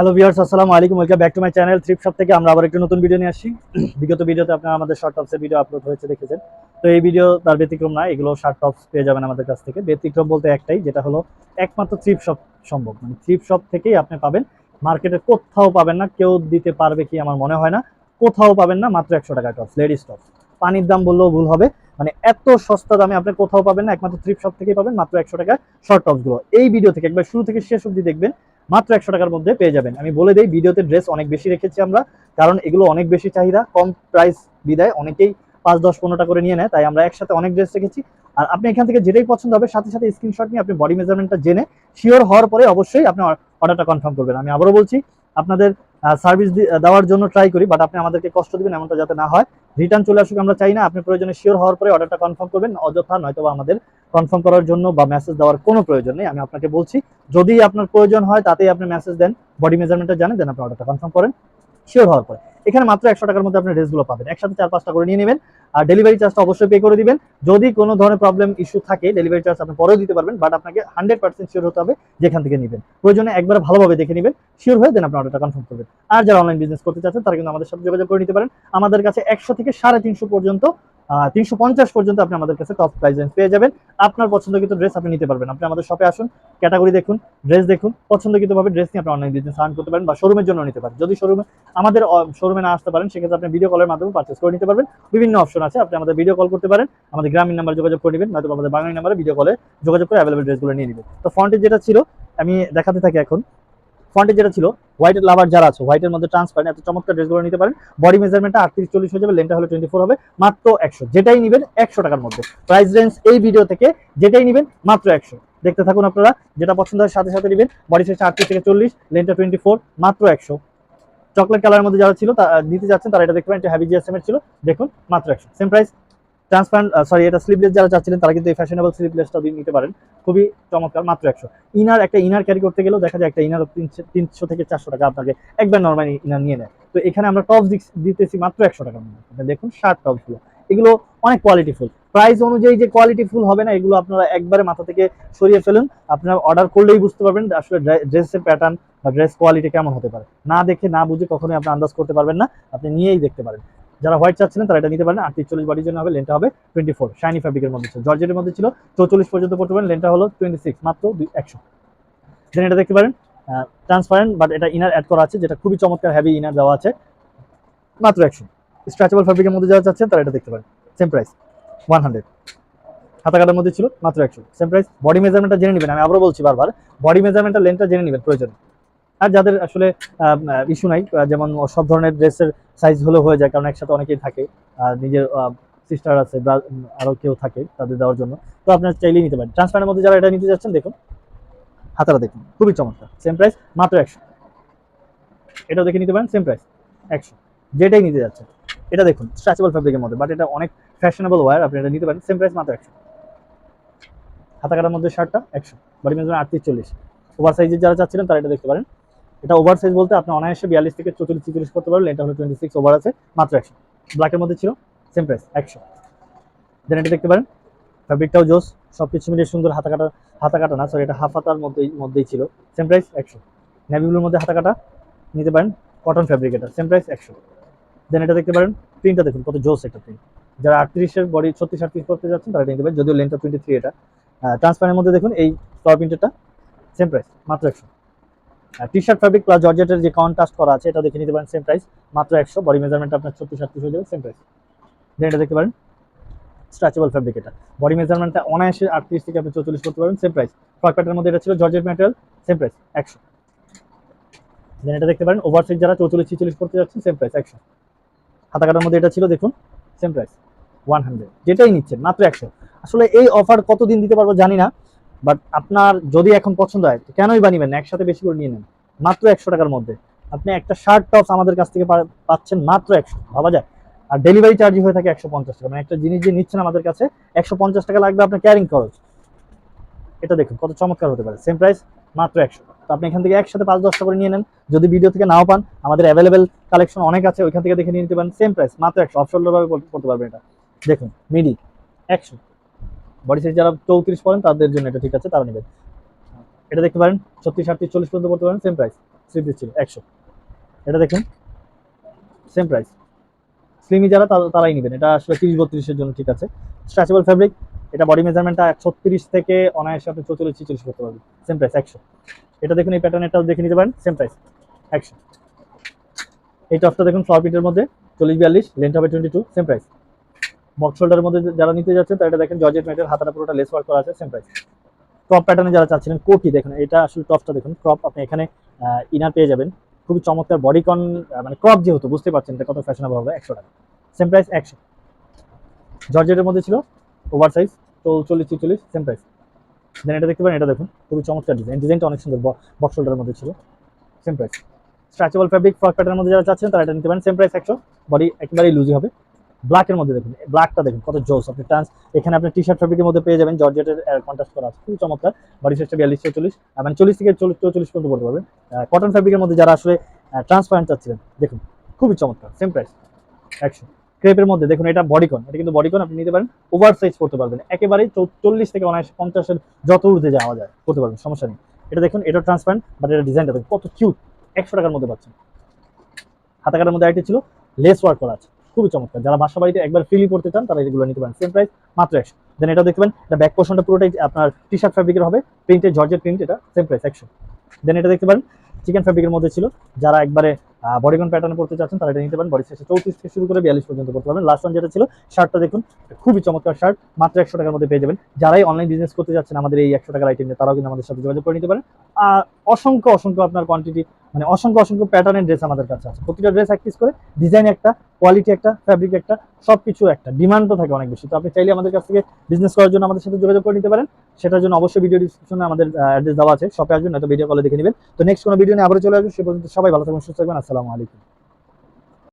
Hello viewers আসসালামু আলাইকুম। Welcome back to my channel thrift shop থেকে আমরা আবার একটা নতুন ভিডিও নিয়ে আসি বিগত ভিডিওতে আপনারা আমাদের শর্ট টপসের ভিডিও আপলোড হয়েছে, দেখেছেন? তো এই ভিডিও তার ব্যতিক্রম না, এগুলো শর্ট টপস পেয়ে যাবেন আমাদের কাছ থেকে। ব্যতিক্রম বলতে একটাই, যেটা হলো একমাত্র থ্রিপ শপ সম্ভব। মানে থ্রিপ শপ থেকেই আপনি পাবেন। মার্কেটে কোথাও পাবেন না, কেউ দিতে পারবে কি আমার মনে হয় না। কোথাও পাবেন না, মাত্র একশো টাকা টপস লেডিস টপস পানির দাম বললেও ভুল হবে। মানে এত সস্তা দামে আপনি কোথাও পাবেন না, একমাত্র থ্রিপ শপ থেকেই পাবেন, মাত্র একশো টাকা শর্ট টপসগুলো এই ভিডিও থেকে একবার শুরু থেকে শেষ অবধি দেখবেন। মাত্র একশো টাকার মধ্যে পেয়ে যাবেন। আমি বলে দিই, ভিডিওতে ড্রেস অনেক বেশি রেখেছি আমরা, কারণ এগুলো অনেক বেশি চাহিদা, কম প্রাইস বিদায়, অনেকেই পাঁচ, দশ, পনেরোটা করে নিয়ে নেয়, তাই আমরা একসাথে অনেক ড্রেস রেখেছি। আর আপনি এখান থেকে যেটাই পছন্দ হবে, সাথে সাথে স্ক্রিনশট নিয়ে আপনি বডি মেজারমেন্টটা জেনে শিওর হওয়ার পরে অবশ্যই আপনি অর্ডারটা কনফার্ম করবেন। আমি আবারও বলছি, আপনাদের সার্ভিস দেওয়ার জন্য ট্রাই করি বাট আপনি আমাদেরকে কষ্ট দিবেন, এমনটা যাতে না হয়। রিটার্ন চলে আসুক, আমরা চাই না, আপনি প্রয়োজনে শিওর হওয়ার পরে অর্ডারটা কনফার্ম করবেন, অযথা নয়তো আমাদের কনফার্ম করার জন্য বা মেসেজ দেওয়ার কোনো প্রয়োজন নেই, আমি আপনাকে বলছি, যদি আপনার প্রয়োজন হয় তাতেই আপনি মেসেজ দেন বডি মেজারমেন্টটা জানেন দেন আপনি অর্ডারটা কনফার্ম করেন শিওর হওয়ার পরে। এখানে মাত্র একশো টাকার মধ্যে আপনি ড্রেসগুলো পাবেন। একসাথে চার পাঁচটা করে নিয়ে নেবেন, আর ডেলিভারি চার্জটা অবশ্যই পে করে দিবেন। যদি কোনো ধরনের প্রবলেম ইস্যু থাকে ডেলিভারি চার্জ আপনি পরেও দিতে পারবেন বাট আপনাকে হান্ড্রেড পার্সেন্ট শিওর হতে হবে যেখান থেকে নেবেন। প্রয়োজনে একবার ভালোভাবে দেখে নেবেন শিওর হয়ে দেন আপনি অর্ডারটা কনফার্ম করবেন। আর যারা অনলাইন বিজনেস করতে চাচ্ছেন, তারা কিন্তু আমাদের সাথে যোগাযোগ করে নিতে পারেন। আমাদের কাছে একশো থেকে সাড়ে তিনশো পর্যন্ত তিনশো পঞ্চাশ পর্যন্ত আপনি আমাদের কাছে টপ প্রাইস পেয়ে যাবেন। আপনার পছন্দকৃত ড্রেস আপনি নিতে পারবেন। আপনি আমাদের শপে আসুন ক্যাটাগরি দেখুন ড্রেস দেখুন, পছন্দকৃতভাবে ড্রেস নিয়ে আপনি অনলাইন বিজনেস আর্ন করতে পারেন বা শোরুমের জন্য নিতে পারেন। যদি শোরুমে আমাদের শোরুমে না আসতে পারেন, সেক্ষেত্রে আপনি ভিডিও কলের মাধ্যমে পার্চেস করে নিতে পারবেন। বিভিন্ন অপশন আছে, আপনি আমাদের ভিডিও কল করতে পারেন, আমাদের গ্রামীণ নাম্বার যোগাযোগ করে নেবেন নয়তো আমাদের বাঙালি নাম্বারে ভিডিও কলে যোগাযোগ করে অ্যাভেলেবল ড্রেসগুলো নিয়ে নেবেন। তো ফ্রন্টে যেটা ছিল, আমি দেখাতে থাকি এখন। ফ্রন্টে যেটা ছিল হোয়াইটের লাভার যারা আছে হোয়াইটের মধ্যে ট্রান্সপারেন্ট এত চমৎকার ড্রেসগুলো নিতে পারেন। বডি মেজারমেন্টটা আটত্রিশ, চল্লিশ হয়ে যাবে লেনটা হলো টোয়েন্টি ফোর হবে, মাত্র একশো। যেটাই নেবেন একশো টাকার মধ্যে। প্রাইস রেঞ্জ এই ভিডিও থেকে যেটাই নেবেন, মাত্র একশো। দেখতে থাকুন আপনারা, যেটা পছন্দ হয় সাথে সাথে নেবেন। বডি সাইজ আটত্রিশ থেকে চল্লিশ লেনটা টোয়েন্টি ফোর মাত্র একশো। চকলেট কালারের মধ্যে যারা ছিল নিতে যাচ্ছেন, তারা এটা দেখতে পারেন হ্যাভি জিএসএম এর ছিল। দেখুন, মাত্র একশো। সেম প্রাইস ট্রান্সপারেন্ট সরি এটা স্লিপলেস যারা চাচ্ছিলেন, তারা কিন্তু এই ফ্যাশনেবল স্লিপলেসটা নিতে পারেন। খুবই চমৎকার, মাত্র একশো। ইনার, একটা ইনার ক্যারি করতে গেলেও দেখা যায় একটা ইনার তিনশো থেকে চারশো টাকা আপনাকে একবার নর্মাল ইনার নিয়ে নেয়। তো এখানে আমরা টপ দিতেছি মাত্র একশো টাকার মধ্যে। দেখুন শার্ট টপসগুলো এগুলো অনেক কোয়ালিটিফুল প্রাইস অনুযায়ী যে কোয়ালিটিফুল হবে না, এগুলো আপনারা একবারে মাথা থেকে সরিয়ে ফেলুন। আপনারা অর্ডার করলেই বুঝতে পারবেন আসলে ড্রেসের প্যাটার্ন বা ড্রেস কোয়ালিটি কেমন হতে পারে। না দেখে, না বুঝে কখনোই আপনি আন্দাজ করতে পারবেন না। আপনি নিয়েই দেখতে পারেন। যারা হোয়াইট চাচ্ছিলেন তারা এটা নিতে পারেন। আটত্রিশ চল্লিশ বডির জন্য হবে লেনটা হবে টোয়েন্টি ফোর শাইনি ফ্যাব্রিকের মধ্যে। ছিল জর্জেটের মধ্যে ছিল, চৌচল্লিশ পর্যন্ত পড়তে পারেন লেনটা হলো টোয়েন্টি সিক্স মাত্র একশো। দেন এটা দেখতে পারেন ট্রান্সপারেন্ট বাট এটা ইনার অ্যাড করা আছে, যেটা খুবই চমৎকার হ্যাভি ইনার দেওয়া আছে। মাত্র একশো। স্ট্রেচেবল ফ্যাব্রিকের মধ্যে যারা চাচ্ছেন, তারা এটা দেখতে পারেন। সেম প্রাইস ওয়ান হান্ড্রেড হাতা কাটার মধ্যে ছিল, মাত্র একশো। সেম প্রাইস বডি মেজারমেন্টটা জেনে নেবেন, আমি আবারও বলছি বারবার বডি মেজারমেন্টটা লেনটা জেনে নেবেন, প্রয়োজন আর যাদের আসলে ইস্যু নাই যেমন সব ধরনের ড্রেসের সাইজ হলেও হয়ে যায়, কারণ একসাথে অনেকেই থাকে। আর নিজের সিস্টার আছে আরও কেউ থাকে তাদের দেওয়ার জন্য। তো আপনার চাইলেই নিতে পারেন। ট্রান্সপারেন্টের মধ্যে যারা এটা নিতে যাচ্ছেন, দেখুন। হাতাটা দেখুন, খুবই চমৎকার। সেম প্রাইস মাত্র একশো। এটাও দেখে নিতে পারেন সেম প্রাইস একশো। যেটাই নিতে যাচ্ছেন। এটা দেখুন স্ট্রেচেবল ফ্যাব্রিকের মধ্যে বাট এটা অনেক ফ্যাশনেবল ওয়ার আপনি এটা নিতে পারেন সেম প্রাইস মাত্র একশো। হাতা কাটার মধ্যে শার্টটা, একশো। বডি মেজারমেন্ট আটত্রিশ, চল্লিশ। ওভার সাইজের যারা চাচ্ছিলেন, তারা এটা দেখতে পারেন। এটা ওভার সাইজ বলতে আপনি অনায়াসে বিয়াল্লিশ থেকে চৌচল্লিশ, ছিচল্লিশ করতে পারবেন। এটা হলো টোয়েন্টি সিক্স ওভার আছে, মাত্র একশো। ব্ল্যাকের মধ্যে ছিল সেম প্রাইস একশো। দেন এটা দেখতে পারেন ফ্যাব্রিকটাও জোস সব কিছু মিলিয়ে সুন্দর হাতা কাটা হাতা কাটা না সরি এটা হাফ হাতার মধ্যেই মধ্যেই ছিল। সেম প্রাইস একশো। নেভিগুলোর মধ্যে হাতা কাটা নিতে পারেন কটন ফ্যাব্রিক এটা সেম প্রাইস একশো। দেন এটা দেখতে পারেন প্রিন্টটা দেখুন, কত জোস একটা প্রিন্ট যারা আটত্রিশের বডি ছত্রিশ, আটত্রিশ করতে যাচ্ছেন, তারা নিতে পারেন, যদিও লেনটা টোয়েন্টি থ্রি এটা। ট্রান্সপারের মধ্যে দেখুন, এই ফ্লাওয়ার প্রিন্টেরটা সেম প্রাইস মাত্র একশো। টি শার্ট ফ্যাব্রিক প্লাস জর্জেটের যে কন্ট্রাস্ট করা আছে, এটা দেখে নিতে পারেন সেম প্রাইস মাত্র একশো। বডি মেজারমেন্ট আপনার ছত্রিশ আটত্রিশ হয়ে যাবে সেম প্রাইস দেন এটা দেখতে পারেন স্ট্রেচেবল ফ্যাব্রিক এটা। বডি মেজারমেন্টটা অনায়াসে আটত্রিশ থেকে আপনি চৌচল্লিশ করতে পারবেন সেম প্রাইস ফ্রক প্যাটার্নের মধ্যে এটা ছিল জর্জেট ম্যাটেরিয়াল সেম প্রাইস একশো। দেন এটা দেখতে পারেন ওভার সাইজ যারা চৌচল্লিশ, ছিচল্লিশ করতে যাচ্ছেন সেম প্রাইস একশো। হাতা কাটার মধ্যে এটা ছিল, দেখুন সেম প্রাইস ওয়ান হান্ড্রেড যেটাই নিচ্ছেন, মাত্র একশো। আসলে এই অফার কতদিন দিতে পারব জানি না বাট আপনার যদি এখন পছন্দ হয়, তো কেনই বানিবেন একসাথে বেশি করে নিয়ে নেন। মাত্র একশো টাকার মধ্যে। আপনি একটা শার্ট টপস আমাদের কাছ থেকে পাচ্ছেন মাত্র একশো। ভাবা যায়? আর ডেলিভারি চার্জ হয়ে থাকে একশো পঞ্চাশ টাকা। মানে একটা জিনিস যে নিচ্ছেন আমাদের কাছে, একশো পঞ্চাশ টাকা লাগবে আপনার ক্যারিং খরচ। এটা দেখুন, কত চমৎকার হতে পারে। সেম প্রাইস মাত্র একশো। তো আপনি এখান থেকে একসাথে পাঁচ দশটা করে নিয়ে নেন। যদি ভিডিও থেকে নাও পান, আমাদের অ্যাভেলেবেল কালেকশন অনেক আছে, ওইখান থেকে দেখে নিয়ে নিতে পারেন। সেম প্রাইস মাত্র একশো। অফশোল্ডারভাবে করতে পারবেন এটা। দেখুন মিডি একশো। বডি সাইজ যারা চৌত্রিশ পড়েন তাদের জন্য এটা ঠিক আছে, তারা নেবেন। এটা দেখতে পারেন, ছত্রিশ আটত্রিশ চল্লিশ পর্যন্ত করতে পারেন সেম প্রাইস থ্রি পিস ছিল, একশো। এটা দেখুন সেম প্রাইস স্লিমি যারা তারাই নেবেন। এটা আসলে তিরিশ, বত্রিশের জন্য ঠিক আছে। স্ট্রেচেবল ফ্যাব্রিক এটা বডি মেজারমেন্টটা ছত্রিশ থেকে অনায়াসে আপনি চৌচল্লিশ, ছিচল্লিশ করতে পারবেন। সেম প্রাইস একশো। এটা দেখুন, এই প্যাটার্নেরটাও দেখে নিতে পারেন সেম প্রাইস একশো। এই টপটা দেখুন ফ্লাওয়ার প্রিন্টের মধ্যে, চল্লিশ, বিয়াল্লিশ লেন্থ হবে twenty two same price box মধ্যে যারা নিতে যাচ্ছেন তারা এটা দেখেন জর্জেট ম্যাটের হাতাটা পুরোটা লেস ওয়ার্ক করা আছে সেম প্রাইস টপ প্যাটার্নে যারা চাচ্ছিলেন, কোটি দেখুন, এটা আসলে টপটা দেখুন। ক্রপ আপনি এখানে ইনার পেয়ে যাবেন। খুবই চমৎকার বডিকন মানে ক্রপ যেহেতু, বুঝতে পারছেন এটা কত ফ্যাশনেবল হবে, একশো টাকা। সেম প্রাইস একশো। জর্জেটের মধ্যে ছিল ওভার সাইজ চল্লিশ, ছিচল্লিশ সেম প্রাইস দেন এটা দেখতে পারেন, এটা দেখুন, খুবই চমৎকার ডিজাইন ডিজাইনটা অনেক সুন্দর বক্স মধ্যে ছিল। Same price stretchable fabric frock প্যাটার্নের মধ্যে যারা চাচ্ছেন, তারা এটা নিতে পারেন। সেম প্রাইস একশো। বডি একেবারেই লুজি হবে। ব্ল্যাকের মধ্যে দেখুন ব্ল্যাকটা দেখুন, কত জোস, আপনি ট্রান্স এখানে আপনি টি শার্ট ফ্যাব্রিকের মধ্যে পেয়ে যাবেন জর্জেটের কন্ট্রাস্ট করা আছে, খুবই চমৎকার বডি সাইজটা বিয়াল্লিশ চল্লিশ এবং চল্লিশ থেকে চল্লিশ পর্যন্ত পড়তে পারবেন। কটন ফ্যাব্রিকের মধ্যে যারা আসলে ট্রান্সপারেন্ট চাচ্ছিলেন, দেখুন, খুবই চমৎকার সেম প্রাইস একশো ক্রেপের মধ্যে দেখুন, এটা বডিকন এটা কিন্তু বডিকন আপনি নিতে পারেন ওভার সাইজ করতে পারবেন, একেবারেই চল্লিশ থেকে অনায়াসে পঞ্চাশের যত ঊর্ধ্বে যাওয়া যায় করতে পারবেন, সমস্যা নেই। এটা দেখুন এটা ট্রান্সপারেন্ট বাট এটা ডিজাইনটা দেখুন, কত কিউট একশো টাকার মধ্যে পাচ্ছেন। হাতাকাটার মধ্যে আইটি ছিল লেস ওয়ার্ক করা আছে। খুবই চমৎকার। যারা বাসা বাড়িতে একবার ফ্রিলি করতে চান, তারা এগুলো নিতে পারেন। সেম প্রাইস মাত্র একশো। দেন এটা দেখবেন এটা ব্যাক পোর্শনটা পুরোটাই আপনার টি শার্ট ফ্যাব্রিকের হবে প্রিন্টের জর্জের প্রিন্ট এটা সেম প্রাইস একশো। দেন এটা দেখতে পারেন চিকেন ফ্যাব্রিকের মধ্যে ছিল। যারা একবারে বডিকন প্যাটার্নে পড়তে চাচ্ছেন, তারা এটা নিতে পারেন। বডি সাইজে চৌত্রিশ থেকে শুরু করে বিয়াল্লিশ পর্যন্ত করতে পারবেন। লাস্ট ওয়ান যেটা ছিল শার্টটা দেখুন খুবই চমৎকার শার্ট মাত্র একশো টাকার মধ্যে পেয়ে যাবেন। যারাই অনলাইন বিজনেস করতে যাচ্ছেন আমাদের এই একশো টাকার আইটেম নিয়ে, তারাও কিন্তু আমাদের সাথে যোগাযোগ করে নিতে পারেন। আর অসংখ্য অসংখ্য আপনার কোয়ান্টিটি মানে অসংখ্য অসংখ্য প্যাটার্নের ড্রেস আমাদের কাছে আছে। প্রতিটা ড্রেস এক পিস করে ডিজাইন একটা কোয়ালিটি একটা ফ্যাব্রিক একটা সব কিছু একটা ডিমান্ডও থাকে অনেক বেশি। তো আপনি চাইলে আমাদের কাছ থেকে বিজনেস করার জন্য আমাদের সাথে যোগাযোগ করে নিতে পারেন। সেটার জন্য অবশ্যই ভিডিও ডিসক্রিপশনে আমাদের অ্যাড্রেস দেওয়া আছে। শপে আসবেন হয়তো ভিডিও কলে দেখে নেবেন। তো নেক্সট কোনো ভিডিও নিয়ে আবার চলে আসবেন সে পর্যন্ত সবাই ভালো থাকবেন, সুস্থ থাকবেন। আসসালামু আলাইকুম।